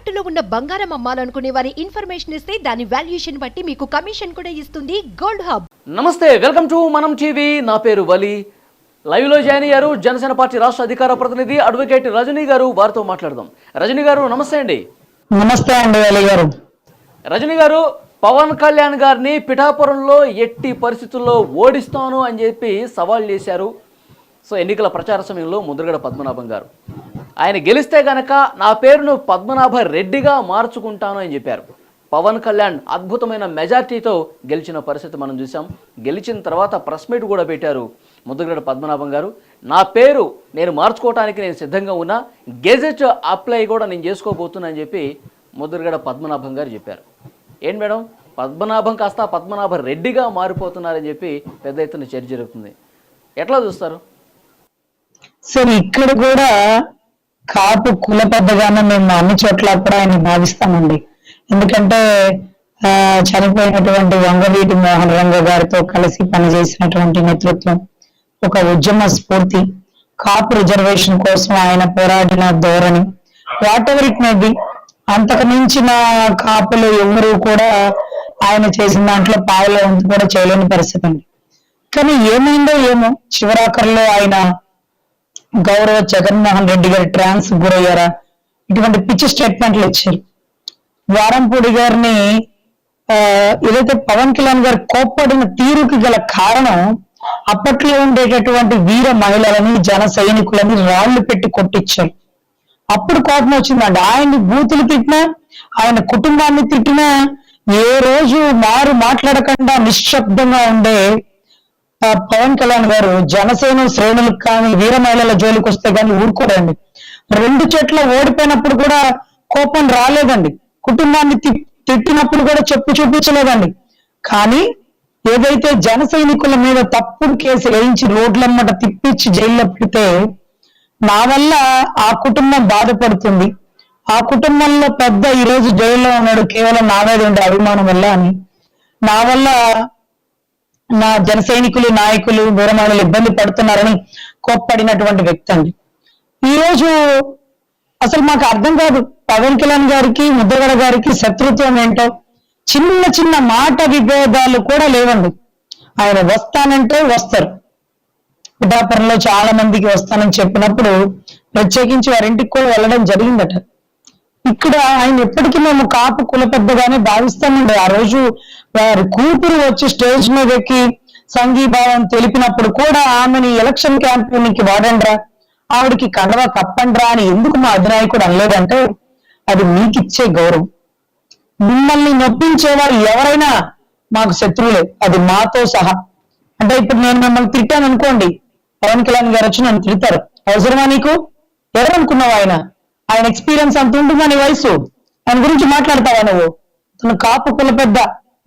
తాకట్టులో ఉన్న బంగారం అమ్మాలనుకునే వారి ఇన్ఫర్మేషన్ ఇస్తే దాని వాల్యుయేషన్ బట్టి మీకు కమిషన్ కూడా ఇస్తుంది గోల్డ్ హబ్. నమస్తే వెల్కమ్ టు మనం టీవీ. నా పేరు వలి. లైవ్లో జాయిన్ అయ్యారు జనసేన పార్టీ రాష్ట్ర అధికార ప్రతినిధి అడ్వకేట్ రజనీ గారు. వారితో మాట్లాడదాం. రజనీ గారు నమస్తే అండి. నమస్తే అండి అలీ గారు. రజనీ గారు పవన్ కళ్యాణ్ గారిని పిఠాపురంలో ఎట్టి పరిస్థితుల్లో ఓడిస్తాను అని చెప్పి సవాల్ చేశారు. సో ఎన్నికల ప్రచార సమయంలో ముద్రగడ పద్మనాభం గారు. ఆయన గెలిస్తే గనక నా పేరును పద్మనాభ రెడ్డిగా మార్చుకుంటాను అని చెప్పారు. పవన్ కళ్యాణ్ అద్భుతమైన మెజార్టీతో గెలిచిన పరిస్థితి మనం చూసాం గెలిచిన తర్వాత ప్రెస్ మీట్ కూడా పెట్టారు ముద్రగడ పద్మనాభం గారు. నా పేరు నేను మార్చుకోవడానికి నేను సిద్ధంగా ఉన్నా. గెజెట్ అప్లై కూడా నేను చేసుకోబోతున్నా అని చెప్పి ముద్రగడ పద్మనాభం గారు చెప్పారు. ఏంటి మేడం? పద్మనాభం కాస్త పద్మనాభ రెడ్డిగా మారిపోతున్నారని చెప్పి పెద్ద ఎత్తున చర్చ జరుగుతుంది. ఎట్లా చూస్తారు? సరే ఇక్కడ కూడా కాపు కుల పెద్దగానే మేము అన్ని చోట్ల కూడా ఆయన భావిస్తామండి. ఎందుకంటే ఆ చనిపోయినటువంటి వంగవీటి మోహన్ రంగ గారితో కలిసి పనిచేసినటువంటి నేతృత్వం ఒక ఉద్యమ స్ఫూర్తి కాపు రిజర్వేషన్ కోసం ఆయన పోరాడిన ధోరణి. Whatever it may be అంతకు మించిన కాపులు ఎవరు కూడా ఆయన చేసిన దాంట్లో పాయలో వంతు కూడా చేయలేని పరిస్థితి అండి కానీ ఏమైందో ఏమో చివరాఖరిలో ఆయన గౌరవ జగన్మోహన్ రెడ్డి గారి ట్రాన్స్ గురయ్యారా? ఇటువంటి పిచ్చి స్టేట్మెంట్లు ఇచ్చారు. వారంపూడి గారిని ఏదైతే పవన్ కళ్యాణ్ గారు కోప్పడిన తీరుకి గల కారణం అప్పట్లో ఉండేటటువంటి వీర మహిళలని జన సైనికులని రాళ్ళు పెట్టి కొట్టించారు. అప్పుడు కోపం వచ్చిందండి. ఆయన్ని బూతులు తిట్టినా ఆయన కుటుంబాన్ని తిట్టినా ఏ రోజు మారు మాట్లాడకుండా నిశ్శబ్దంగా ఉండే పవన్ కళ్యాణ్ గారు జనసేన శ్రేణులకు కానీ వీర మహిళల జోలికి వస్తే కానీ ఊరుకోరండి రెండు చెట్ల ఓడిపోయినప్పుడు కూడా కోపం రాలేదండి. కుటుంబాన్ని తి- తిట్టినప్పుడు కూడా చెప్పు చూపించలేదండి. కానీ ఏదైతే జన సైనికుల మీద తప్పుడు కేసు వేయించి రోడ్లమ్మట తిప్పించి జైల్లో పెడితే నా వల్ల ఆ కుటుంబం బాధపడుతుంది. ఆ కుటుంబంలో పెద్ద ఈ రోజు జైల్లో ఉన్నాడు కేవలం నా మీద ఉండే అభిమానం వల్ల అని. నా వల్ల నా జన సైనికులు నాయకులు వీరమహిళలు ఇబ్బంది పడుతున్నారని కోప్పడినటువంటి వ్యక్తి అండి. ఈ రోజు అసలు మాకు అర్థం కాదు. పవన్ కళ్యాణ్ గారికి ముద్రగడ గారికి శత్రుత్వం ఏంటో చిన్న చిన్న మాట విభేదాలు కూడా లేవండి. ఆయన వస్తానంటే వస్తారు. పిఠాపురంలో చాలా మందికి వస్తానని చెప్పినప్పుడు ప్రత్యేకించి వారింటికి కూడా వెళ్ళడం జరిగిందట. ఇక్కడ ఆయన ఎప్పటికీ మేము కాపు కుల పెద్దగానే భావిస్తామండి. ఆ రోజు వారి కూతురు వచ్చి స్టేజ్ మీద ఎక్కి సంఘీభావం తెలిపినప్పుడు కూడా ఆమెని ఎలక్షన్ క్యాంపెయిన్కి వాడండ్రా ఆవిడకి కండవ తప్పండ్రా అని ఎందుకు మా అధినాయకుడు అనలేదంటే అది మీకిచ్చే గౌరవం. మిమ్మల్ని నొప్పించేవారు ఎవరైనా మాకు శత్రువులే అది మాతో సహా. అంటే ఇప్పుడు నేను మిమ్మల్ని తిట్టాను అనుకోండి పవన్ కళ్యాణ్ గారు వచ్చి నన్ను తిడతారు. అవసరమా నీకు? ఎవరనుకున్నావు ఆయన? ఆయన ఎక్స్పీరియన్స్ అంత ఉంటుందా నీ వయసు? ఆయన గురించి మాట్లాడతావా నువ్వు? తను కాపు కుల పెద్ద.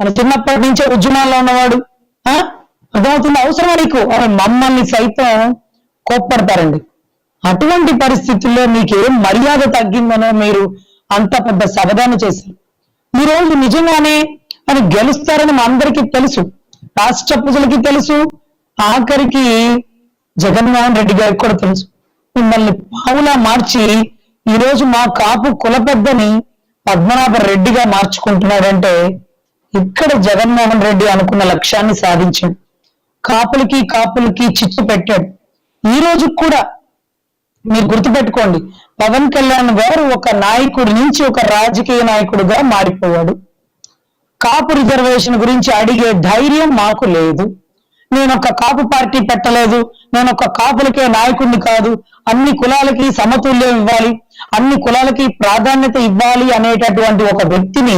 తన చిన్నప్పటి నుంచే ఉద్యమాల్లో ఉన్నవాడు. అర్థమవుతుంది? అవసరమా నీకు? ఆయన మమ్మల్ని సైతం కోప్పడతారండి. అటువంటి పరిస్థితుల్లో మీకు ఏం మర్యాద తగ్గిందనో మీరు అంత పెద్ద సబదాన్ని చేశారు. ఈ రోజు నిజంగానే అని గెలుస్తారని మా అందరికీ తెలుసు. రాష్ట్ర ప్రజలకి తెలుసు. ఆఖరికి జగన్మోహన్ రెడ్డి గారికి కూడా తెలుసు. మిమ్మల్ని పావులా మార్చి ఈ రోజు మా కాపు కుల పెద్దని పద్మనాభ రెడ్డిగా మార్చుకుంటున్నాడంటే ఇక్కడ జగన్మోహన్ రెడ్డి అనుకున్న లక్ష్యాన్ని సాధించాడు. కాపులకి కాపులకి చిచ్చు పెట్టాడు. ఈ రోజు కూడా మీరు గుర్తుపెట్టుకోండి పవన్ కళ్యాణ్ గారు ఒక నాయకుడి నుంచి ఒక రాజకీయ నాయకుడిగా మారిపోయాడు. కాపు రిజర్వేషన్ గురించి అడిగే ధైర్యం మాకు లేదు. నేను ఒక కాపు పార్టీ పెట్టలేదు నేను ఒక కాపులకే నాయకుడిని కాదు అన్ని కులాలకి సమతుల్యం ఇవ్వాలి అన్ని కులాలకి ప్రాధాన్యత ఇవ్వాలి అనేటటువంటి ఒక వ్యక్తిని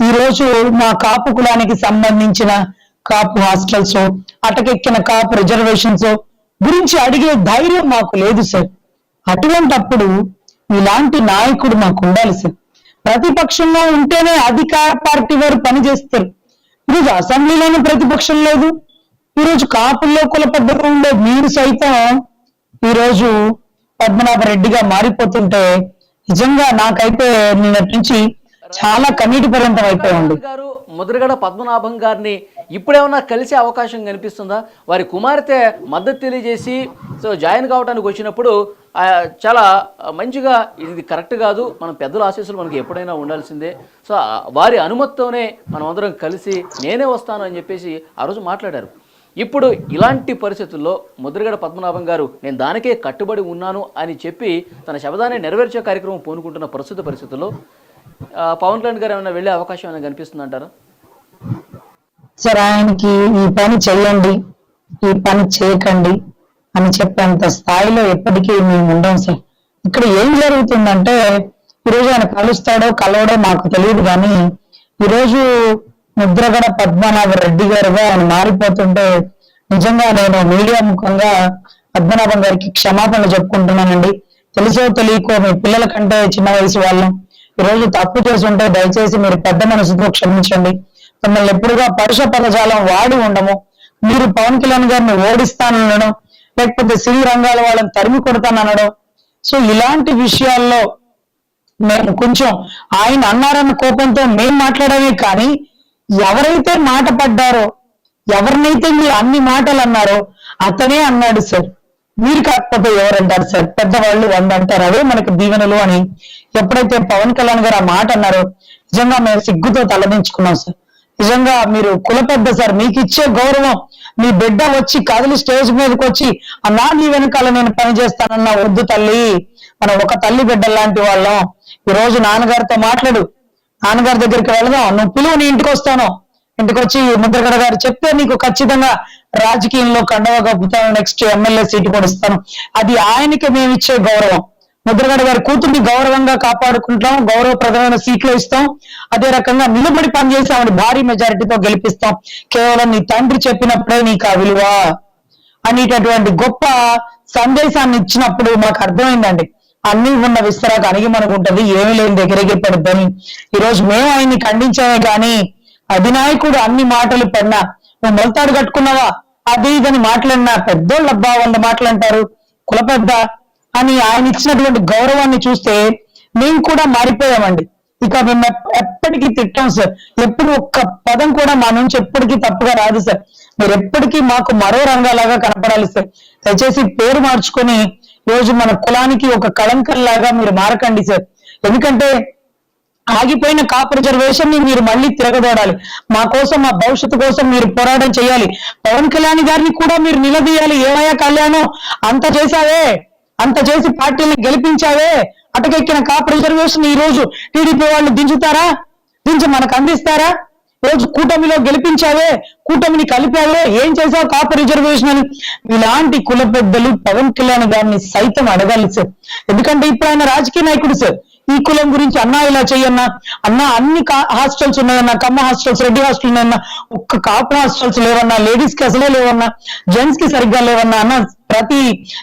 ఈ రోజు మా కాపు కులానికి సంబంధించిన కాపు హాస్టల్స్ అటకెక్కిన కాపు రిజర్వేషన్స్ గురించి అడిగే ధైర్యం మాకు లేదు సార్. అటువంటప్పుడు ఇలాంటి నాయకుడు మాకు ఉండాలి సార్. ప్రతిపక్షంలో ఉంటేనే అధికార పార్టీ వారు పనిచేస్తారు. ఈరోజు అసెంబ్లీలోనూ ప్రతిపక్షం లేదు. ఈరోజు కాపుల్లో కుల పెద్దగా ఉండే మీరు సైతం ఈరోజు పద్మనాభ రెడ్డిగా మారిపోతుంటే నిజంగా నాకైతే నిన్నటి నుంచి చాలా కన్నీటి పర్యంతం అయిపోయింది గారు ముద్రగడ పద్మనాభం గారిని ఇప్పుడేమన్నా కలిసే అవకాశం కనిపిస్తుందా? వారి కుమార్తె మద్దతు తెలియజేసి సో జాయిన్ కావడానికి వచ్చినప్పుడు చాలా మంచిగా ఇది కరెక్ట్ కాదు. మనం పెద్దల ఆశీస్సులు మనకి ఎప్పుడైనా ఉండాల్సిందే. సో వారి అనుమతితోనే మనం అందరం కలిసి నేనే వస్తాను అని చెప్పేసి ఆ రోజు మాట్లాడారు. ఇప్పుడు ఇలాంటి పరిస్థితుల్లో ముద్రగడ పద్మనాభం గారు నేను దానికే కట్టుబడి ఉన్నాను అని చెప్పి తన శబదాన్ని నెరవేర్చే కార్యక్రమం పూనుకుంటున్న ప్రస్తుత పరిస్థితుల్లో పవన్ కళ్యాణ్ గారు ఏమైనా వెళ్ళే అవకాశం ఏమైనా కనిపిస్తుంది అంటారా? సార్ ఆయనకి ఈ పని చెయ్యండి ఈ పని చేయకండి అని చెప్పేంత స్థాయిలో ఎప్పటికీ మేము ఉండం సార్. ఇక్కడ ఏం జరుగుతుందంటే ఈరోజు ఆయన కలుస్తాడో కలవడో మాకు తెలియదు కానీ ఈరోజు ముద్రగడ పద్మనాభ రెడ్డి గారుగా ఆయన మారిపోతుంటే నిజంగా నేను మీడియా ముఖంగా పద్మనాభం గారికి క్షమాపణలు చెప్పుకుంటున్నానండి. తెలిసో తెలియకో మీ పిల్లల కంటే చిన్న వయసు వాళ్ళం. ఈ రోజు తప్పు చేస్తుంటే దయచేసి మీరు పెద్ద మనసుతో క్షమించండి. మిమ్మల్ని ఎప్పుడుగా పరుష పదజాలం వాడి ఉండము. మీరు పవన్ కళ్యాణ్ గారిని ఓడిస్తాననడం లేకపోతే సినీ రంగాల వాళ్ళని తరిమి కొడతాననడం. సో ఇలాంటి విషయాల్లో మేము కొంచెం ఆయన అన్నారన్న కోపంతో మేము మాట్లాడమే కానీ ఎవరైతే మాట పడ్డారో ఎవరినైతే మీరు అన్ని మాటలు అన్నారో అతనే అన్నాడు సార్ మీరు కాకపోతే ఎవరంటారు సార్? పెద్దవాళ్ళు వంద అంటారు. అవే మనకు దీవెనలు అని. ఎప్పుడైతే పవన్ కళ్యాణ్ గారు ఆ మాట అన్నారో నిజంగా మేము సిగ్గుతో తలదించుకున్నాం సార్. నిజంగా మీరు కుల పెద్ద సార్. మీకు ఇచ్చే గౌరవం మీ బిడ్డ వచ్చి కదిలి స్టేజ్ మీదకి వచ్చి అన్నా నీ వెనకాల నేను పని చేస్తానన్నా వద్దు తల్లి. మనం ఒక తల్లి బిడ్డ లాంటి వాళ్ళం. ఈ రోజు నాన్నగారితో మాట్లాడు. నాన్నగారి దగ్గరికి వెళదాం. నువ్వు పిలువు నీ ఇంటికి వస్తాను. ఇంటికి వచ్చి ముద్రగడ గారు చెప్తే నీకు ఖచ్చితంగా రాజకీయంలో కండవ కప్పుతాను. నెక్స్ట్ ఎమ్మెల్యే సీటు కూడా ఇస్తాను. అది ఆయనకి మేము ఇచ్చే గౌరవం. ముద్రగడ గారి కూతుర్ని గౌరవంగా కాపాడుకుంటాం. గౌరవప్రదమైన సీట్లు ఇస్తాం. అదే రకంగా నిలబడి పనిచేసి ఆవిడ భారీ మెజారిటీతో గెలిపిస్తాం. కేవలం నీ తండ్రి చెప్పినప్పుడే నీకు ఆ విలువ. అనేటటువంటి గొప్ప సందేశాన్ని ఇచ్చినప్పుడు మాకు అర్థమైందండి. అన్ని ఉన్న విస్తరాకు ఉంటది ఏమీ లేని దగ్గరికి పడుద్దని. ఈ రోజు మేము ఆయన్ని ఖండించామే కానీ అధినాయకుడు అన్ని మాటలు పడినా నువ్వు మొలతాడు కట్టుకున్నావా? అది ఇదని మాట్లాడినా పెద్దోళ్ళు అబ్బా వంద మాటలంటారు. కుల పెద్ద అని ఆయన ఇచ్చినటువంటి గౌరవాన్ని చూస్తే మేము కూడా మారిపోయామండి. ఇక మేము ఎప్పటికీ తిట్టాం సార్. ఎప్పుడు ఒక్క పదం కూడా మా నుంచి ఎప్పటికీ తప్పుగా రాదు సార్. మీరు ఎప్పటికీ మాకు మరో రంగాలాగా కనపడాలి సార్. దయచేసి పేరు మార్చుకొని రోజు మన కులానికి ఒక కళంకం లాగా మీరు మారకండి సార్. ఎందుకంటే ఆగిపోయిన కాపు రిజర్వేషన్ని మీరు మళ్ళీ తిరగదోడాలి. మా కోసం మా భవిష్యత్తు కోసం మీరు పోరాటం చేయాలి. పవన్ కళ్యాణ్ గారిని కూడా మీరు నిలదీయాలి. ఏమయ్యా కళ్యాణం? అంత చేశావే? అంత చేసి పార్టీని గెలిపించావే? అటకెక్కిన కాపు రిజర్వేషన్ ఈ రోజు టీడీపీ వాళ్ళు దించుతారా? దించి మనకు అందిస్తారా? రోజు కూటమిలో గెలిపించావే కూటమిని కలిపావే ఏం చేశావు కాపు రిజర్వేషన్ అని? ఇలాంటి కుల పెద్దలు పవన్ కళ్యాణ్ గారిని సైతం అడగాలి సార్. ఎందుకంటే ఇప్పుడు ఆయన రాజకీయ నాయకుడు సార్. ఈ కులం గురించి అన్నా ఇలా చెయ్యన్నా అన్నా అన్ని హాస్టల్స్ ఉన్నాయన్నా కమ్మ హాస్టల్స్ రెడ్డి హాస్టల్ ఉన్నాయన్నా ఒక్క కాపు హాస్టల్స్ లేవన్నా లేడీస్కి అసలే లేవన్నా జెంట్స్కి సరిగ్గా లేవన్నా అన్న ప్రతి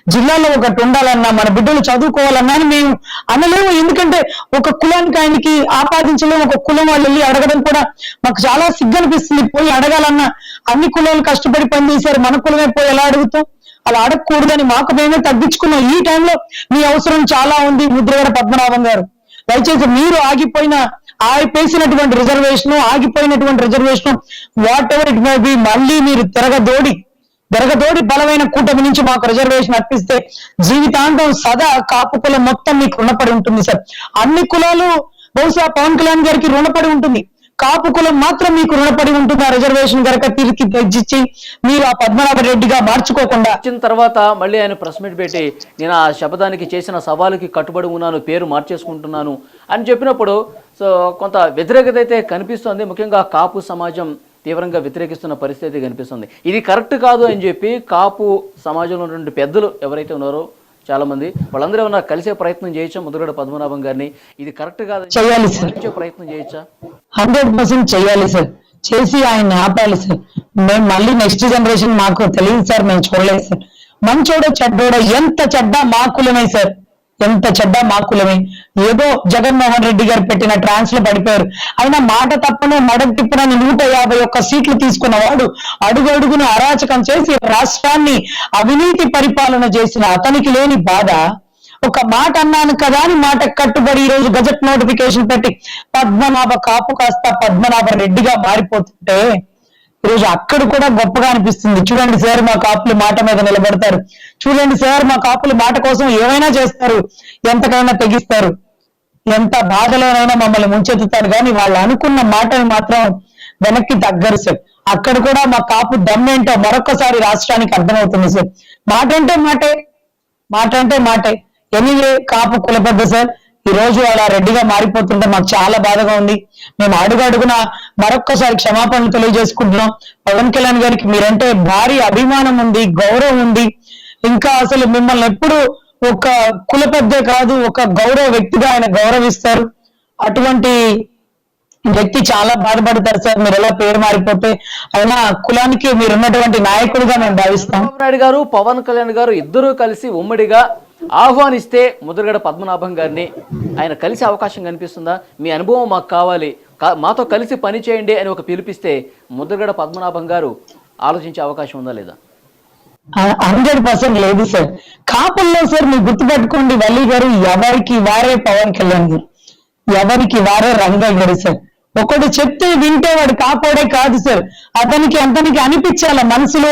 జిల్లాలో ఒకటి ఉండాలన్నా మన బిడ్డలు చదువుకోవాలన్నా అని మేము అనలేము. ఎందుకంటే ఒక కులానికి ఆయనకి ఆపాదించలేము. ఒక కులం వాళ్ళు వెళ్ళి అడగడం కూడా మాకు చాలా సిగ్గు అనిపిస్తుంది పోయి అడగాలన్నా అన్ని కులాలు కష్టపడి పనిచేశారు. మన కులమే పోయి ఎలా అడుగుతాం? అలా అడగకూడదని మాకు మేమే తగ్గించుకున్నాం. ఈ టైంలో మీ అవసరం చాలా ఉంది ముద్రగడ పద్మనాభం గారు. దయచేసి మీరు ఆగిపోయిన ఆగిపేసినటువంటి reservation ఆగిపోయినటువంటి reservation whatever it may be మళ్ళీ మీరు తిరగదోడి. తిరగదోడి బలమైన కూటమి నుంచి మాకు రిజర్వేషన్ అర్పిస్తే జీవితాంతం సదా కాపు కులం మొత్తం మీకు రుణపడి ఉంటుంది సార్ అన్ని కులాలు బహుశా పవన్ కళ్యాణ్ గారికి రుణపడి ఉంటుంది. కాపు కులం మాత్రం మీకు రుణపడి ఉంటుంది. ఆ రిజర్వేషన్ గనక తిరిగి తెచ్చిచ్చి మీరు ఆ పద్మనాభ రెడ్డిగా మార్చుకోకుండా వచ్చిన తర్వాత మళ్ళీ ఆయన ప్రెస్ మీట్ పెట్టి నేను ఆ శపథానికి చేసిన సవాలుకి కట్టుబడి ఉన్నాను పేరు మార్చేసుకుంటున్నాను అని చెప్పినప్పుడు సో కొంత వ్యతిరేకత అయితే కనిపిస్తోంది. ముఖ్యంగా కాపు సమాజం తీవ్రంగా వ్యతిరేకిస్తున్న పరిస్థితి కనిపిస్తుంది. ఇది కరెక్ట్ కాదు అని చెప్పి కాపు సమాజంలో ఉన్నటువంటి పెద్దలు ఎవరైతే ఉన్నారో చాలా మంది వాళ్ళందరూ ఏమన్నా కలిసే ప్రయత్నం చేయొచ్చా? ముద్రగడ పద్మనాభం గారిని? ఇది కరెక్ట్ కాదు చేయాలి సార్. ప్రయత్నం చేయొచ్చా? హండ్రెడ్ పర్సెంట్ చేయాలి సార్. చేసి ఆయన ఆపాలి సార్. మేము మళ్ళీ నెక్స్ట్ జనరేషన్ మాకు తెలియదు సార్ మేము చూడలేదు సార్. మంచోడో చెడ్డోడో ఎంత చెడ్డ మా కులమే సార్. ఎంత చెడ్డ మాకులమే. ఏదో జగన్మోహన్ రెడ్డి గారు పెట్టిన ట్రాన్స్లో పడిపోయారు. అయినా మాట తప్పనే మడక తిప్పనని నూట యాభై ఒక్క సీట్లు తీసుకున్నవాడు అడుగు అడుగును అరాచకం చేసి రాష్ట్రాన్ని అవినీతి పరిపాలన చేసిన అతనికి లేని బాధ. ఒక మాట అన్నాను కదా అని మాట కట్టుబడి ఈ రోజు గజెట్ నోటిఫికేషన్ పెట్టి పద్మనాభ కాపు కాస్త పద్మనాభ రెడ్డిగా మారిపోతుంటే ఈరోజు అక్కడ కూడా గొప్పగా అనిపిస్తుంది. చూడండి సార్ మా కాపులు మాట మీద నిలబడతారు. చూడండి సార్ మా కాపులు మాట కోసం ఏమైనా చేస్తారు? ఎంతకైనా తెగిస్తారు. ఎంత బాధలోనైనా మమ్మల్ని ముంచెత్తుతారు. కానీ వాళ్ళు అనుకున్న మాటని మాత్రం వెనక్కి తగ్గరు సార్. అక్కడ కూడా మా కాపు దమ్మేంటో మరొకసారి రాష్ట్రానికి అర్థమవుతుంది సార్. మాట అంటే మాటే మాట అంటే మాటే. ఎనీవే కాపు కులపెద్ద సార్. ఈ రోజు అలా రెడ్డిగా మారిపోతుంటే మాకు చాలా బాధగా ఉంది. మేము అడుగు అడుగున మరొక్కసారి క్షమాపణలు తెలియజేసుకుంటున్నాం. పవన్ కళ్యాణ్ గారికి మీరంటే భారీ అభిమానం ఉంది గౌరవం ఉంది. ఇంకా అసలు మిమ్మల్ని ఎప్పుడు ఒక కుల కాదు ఒక గౌరవ వ్యక్తిగా ఆయన గౌరవిస్తారు. అటువంటి వ్యక్తి చాలా బాధపడతారు సార్. మీరు ఎలా పేరు మారిపోతే అయినా కులానికి మీరున్నటువంటి నాయకుడిగా మేము భావిస్తాం. నాయుడు గారు పవన్ కళ్యాణ్ గారు ఇద్దరూ కలిసి ఉమ్మడిగా ఆహ్వానిస్తే ముద్రగడ పద్మనాభం గారిని. ఆయన కలిసే అవకాశం కనిపిస్తుందా? మీ అనుభవం మాకు కావాలి. మాతో కలిసి పని చేయండి అని ఒక పిలిపిస్తే ముద్రగడ పద్మనాభం గారు ఆలోచించే అవకాశం ఉందా లేదా? హండ్రెడ్ పర్సెంట్ లేదు సార్. కాపుల్లో సార్ మీరు గుర్తుపెట్టుకోండి వల్లి గారు ఎవరికి వారే పవన్ కళ్యాణ్ గారు. ఎవరికి వారే రంగయ్య గారు సార్. ఒకడు చెప్తే వింటే వాడు కాపాడే కాదు సార్ అతనికి అతనికి అనిపించాల మనసులో.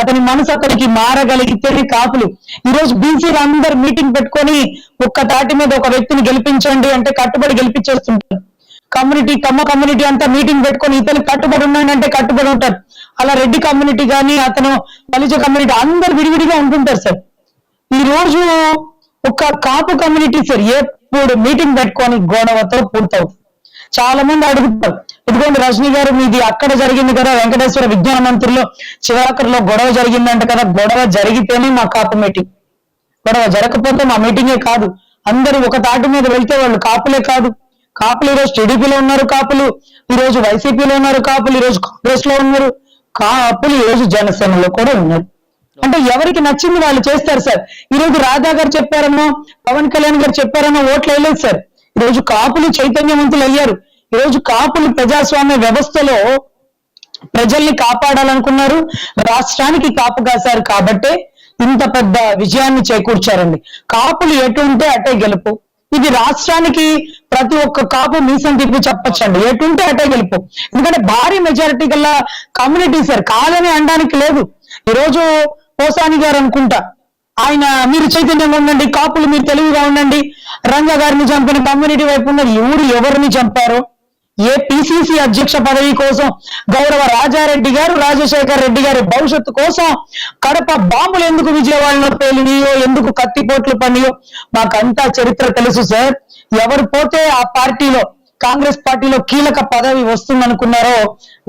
అతని మనసు అతనికి మారగలిగితే కాపులు. ఈ రోజు బీసీలు అందరు మీటింగ్ పెట్టుకొని ఒక్క తాటి మీద ఒక వ్యక్తిని గెలిపించండి అంటే కట్టుబడి గెలిపించేస్తుంటారు. కమ్యూనిటీ కమ్మ కమ్యూనిటీ అంతా మీటింగ్ పెట్టుకొని ఇతను కట్టుబడి ఉన్నాడంటే కట్టుబడి ఉంటారు. అలా రెడ్డి కమ్యూనిటీ కానీ అతను బలిజ కమ్యూనిటీ అందరు విడివిడిగా ఉంటుంటారు సార్ ఈ రోజు ఒక కాపు కమ్యూనిటీ సార్ ఎప్పుడు మీటింగ్ పెట్టుకొని గొడవతో పూర్తవుతుంది చాలా మంది అడుగుతారు. ఎందుకంటే రజనీ గారు మీది అక్కడ జరిగింది కదా వెంకటేశ్వర విజ్ఞాన మంత్రిలో చివరాఖరిలో గొడవ జరిగిందంట కదా గొడవ జరిగితేనే మా కాపు మీటింగ్ గొడవ జరగకపోతే మా మీటింగే కాదు. అందరూ ఒక తాటి మీద వెళ్తే వాళ్ళు కాపులే కాదు. కాపులు ఈరోజు టీడీపీలో ఉన్నారు కాపులు ఈరోజు వైసీపీలో ఉన్నారు కాపులు ఈ రోజు కాంగ్రెస్లో ఉన్నారు. కాపులు ఈ రోజు జనసేనలో కూడా ఉన్నారు. అంటే ఎవరికి నచ్చింది వాళ్ళు చేస్తారు సార్? ఈరోజు రాధా గారు చెప్పారనో పవన్ కళ్యాణ్ గారు చెప్పారనో ఓట్లు వేయలేదు సార్. ఈ రోజు కాపులు చైతన్యవంతులు అయ్యారు ఈ రోజు కాపులు ప్రజాస్వామ్య వ్యవస్థలో ప్రజల్ని కాపాడాలనుకున్నారు. రాష్ట్రానికి కాపు కాశారు కాబట్టే ఇంత పెద్ద విజయాన్ని చేకూర్చారండి. కాపులు ఎటు ఉంటే అటే గెలుపు. ఇది రాష్ట్రానికి ప్రతి ఒక్క కాపు మీసం తిప్పి చెప్పచ్చండి. ఎటుంటే అటే గెలుపు. ఎందుకంటే భారీ మెజారిటీ గల కమ్యూనిటీ సార్ కాదని అనడానికి లేదు. ఈ రోజు పోసాని గారు అనుకుంటా ఆయన మీరు చైతన్యంగా ఉండండి కాపులు మీరు తెలివిగా ఉండండి. రంగా గారిని చంపిన కమ్యూనిటీ వైపు ఉన్నారు ఎవరు ఎవరిని చంపారు? ఏ పిసిసి అధ్యక్ష పదవి కోసం గౌరవ రాజారెడ్డి గారు రాజశేఖర్ రెడ్డి గారి భవిష్యత్తు కోసం కడప బాంబులు ఎందుకు విజయవాడలో పేలినాయో ఎందుకు కత్తిపోట్లు పడినాయో మాకంతా చరిత్ర తెలుసు సార్. ఎవరు పోతే ఆ పార్టీలో కాంగ్రెస్ పార్టీలో కీలక పదవి వస్తుందనుకున్నారో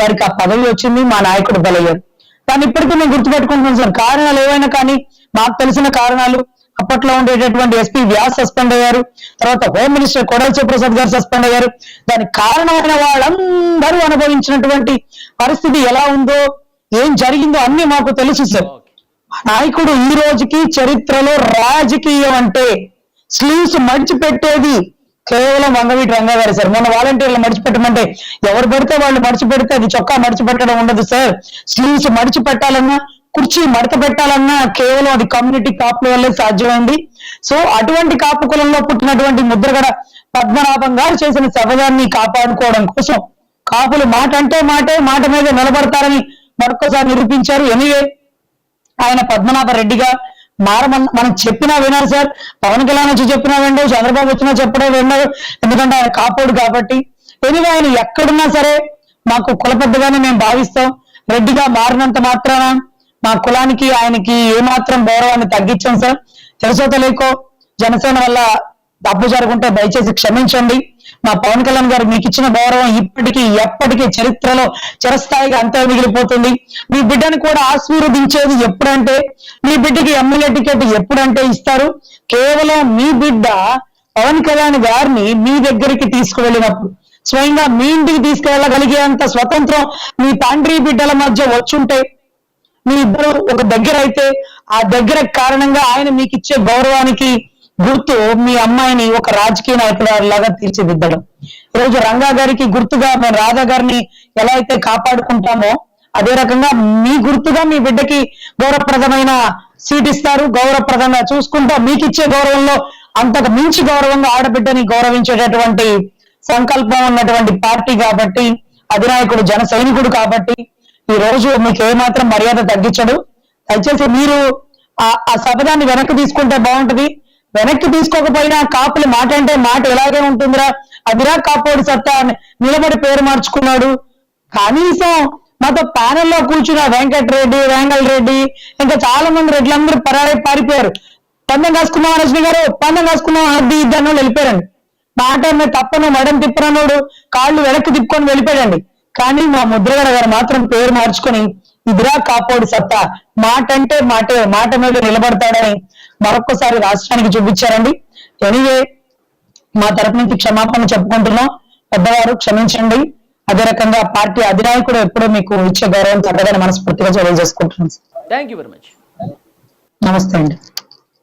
వారికి ఆ పదవి వచ్చింది మా నాయకుడు బలయ్యారు దాన్ని ఇప్పటికీ మేము గుర్తుపెట్టుకుంటున్నాం సార్. కారణాలు ఏవైనా కానీ మాకు తెలిసిన కారణాలు అప్పట్లో ఉండేటటువంటి ఎస్పీ వ్యాస్ సస్పెండ్ అయ్యారు. తర్వాత హోమ్ మినిస్టర్ కొడల్చి ప్రసాద్ గారు సస్పెండ్ అయ్యారు. దానికి కారణమైన వాళ్ళందరూ అనుభవించినటువంటి పరిస్థితి ఎలా ఉందో ఏం జరిగిందో అన్ని మాకు తెలుసు సార్. నాయకుడు ఈ రోజుకి చరిత్రలో రాజకీయం అంటే స్లీవ్స్ మడిచిపెట్టేది కేవలం వంగవీటి రంగా గారు సార్. మొన్న వాలంటీర్లు మడిచిపెట్టమంటే ఎవరు పెడితే వాళ్ళు మడిచిపెడితే అది చొక్కా మడిచిపెట్టడం ఉండదు సార్. స్లీవ్స్ మడిచిపెట్టాలన్నా కుర్చీ మడత పెట్టాలన్నా కేవలం అది కమ్యూనిటీ కాపుల వల్లే సాధ్యమైంది. సో అటువంటి కాపు కులంలో పుట్టినటువంటి ముద్రగడ పద్మనాభం గారు చేసిన సభయాన్ని కాపాడుకోవడం కోసం కాపులు మాట అంటే మాటే మాట మీద నిలబడతారని మరొకసారి నిరూపించారు. ఎనివే ఆయన పద్మనాభ రెడ్డిగా మారమన్న మనం చెప్పినా వినారు సార్. పవన్ కళ్యాణ్ వచ్చి చెప్పినా వినడు చంద్రబాబు వచ్చినా చెప్పడం వినడు. ఎందుకంటే ఆయన కాపోడు కాబట్టి. ఎనివే ఆయన ఎక్కడున్నా సరే మాకు కులపెద్దగానే మేము భావిస్తాం. రెడ్డిగా మారినంత మాత్రాన మా కులానికి ఆయనకి ఏమాత్రం గౌరవాన్ని తగ్గించాం సార్. తెలుసో తెలియకో జనసేన వల్ల తప్పు జరుగుంటే దయచేసి క్షమించండి. మా పవన్ కళ్యాణ్ గారు మీకు ఇచ్చిన గౌరవం ఇప్పటికీ ఎప్పటికీ చరిత్రలో చిరస్థాయిగా అంతే మిగిలిపోతుంది. మీ బిడ్డను కూడా ఆశీర్వదించేది ఎప్పుడంటే మీ బిడ్డకి ఎమ్మెల్యే టికెట్ ఎప్పుడంటే ఇస్తారు. కేవలం మీ బిడ్డ పవన్ కళ్యాణ్ గారిని మీ దగ్గరికి తీసుకువెళ్ళినప్పుడు స్వయంగా మీ ఇంటికి తీసుకువెళ్ళగలిగేంత స్వతంత్రం మీ తండ్రి బిడ్డల మధ్య వచ్చుంటే మీ ఇద్దరు ఒక దగ్గర అయితే ఆ దగ్గర కారణంగా ఆయన మీకు ఇచ్చే గౌరవానికి గుర్తు మీ అమ్మాయిని ఒక రాజకీయ నాయకురాలాగా తీర్చిదిద్దడం. ఈరోజు రంగా గారికి గుర్తుగా మేము రాధా గారిని ఎలా అయితే కాపాడుకుంటామో అదే రకంగా మీ గుర్తుగా మీ బిడ్డకి గౌరవప్రదమైన సీట్ ఇస్తారు. గౌరవప్రదంగా చూసుకుంటా మీకు ఇచ్చే గౌరవంలో అంతకు మించి గౌరవంగా ఆడబిడ్డని గౌరవించేటటువంటి సంకల్పం ఉన్నటువంటి పార్టీ కాబట్టి అధినాయకుడు జన సైనికుడు కాబట్టి ఈ రోజు మీకు ఏమాత్రం మర్యాద తగ్గించడు. దయచేసి మీరు ఆ ఆ శపథాన్ని వెనక్కి తీసుకుంటే బాగుంటది. వెనక్కి తీసుకోకపోయినా కాపులు మాట అంటే మాట ఎలాగే ఉంటుందిరా? అదిరా కాపోడి సత్తా అని నిలబడి పేరు మార్చుకున్నాడు. కనీసం మాతో ప్యానెల్లో కూర్చున్న వెంకటరెడ్డి వేంగల్ రెడ్డి ఇంకా చాలా మంది రెడ్లందరూ పరాయి పారిపోయారు. పందెం కాసుకున్నాం రజని గారు పందెం కాసుకున్నాం అది ఇద్దరు వెళ్ళిపోయారండి. మాట తప్పను మడం తిప్పనోడు కాళ్ళు వెనక్కి తిప్పుకొని వెళ్ళిపోయాడండి. కానీ మా ముద్రగడ గారు మాత్రం పేరు మార్చుకొని ఇదిరా కాపోడు సత్తా. మాట అంటే మాటే మాట మీద నిలబడతాడని మరొక్కసారి రాష్ట్రానికి చూపించారండి. ఎనీవే మా తరపు నుంచి క్షమాపణ చెప్పుకుంటున్నాం. పెద్దవారు క్షమించండి. అదే రకంగా పార్టీ అధినాయకుడు ఎప్పుడూ మీకు ఇచ్చే గౌరవం తగ్గదని మనస్ఫూర్తిగా తెలియజేసుకుంటున్నాం. థ్యాంక్ యూ వెరీ మచ్ నమస్తే అండి.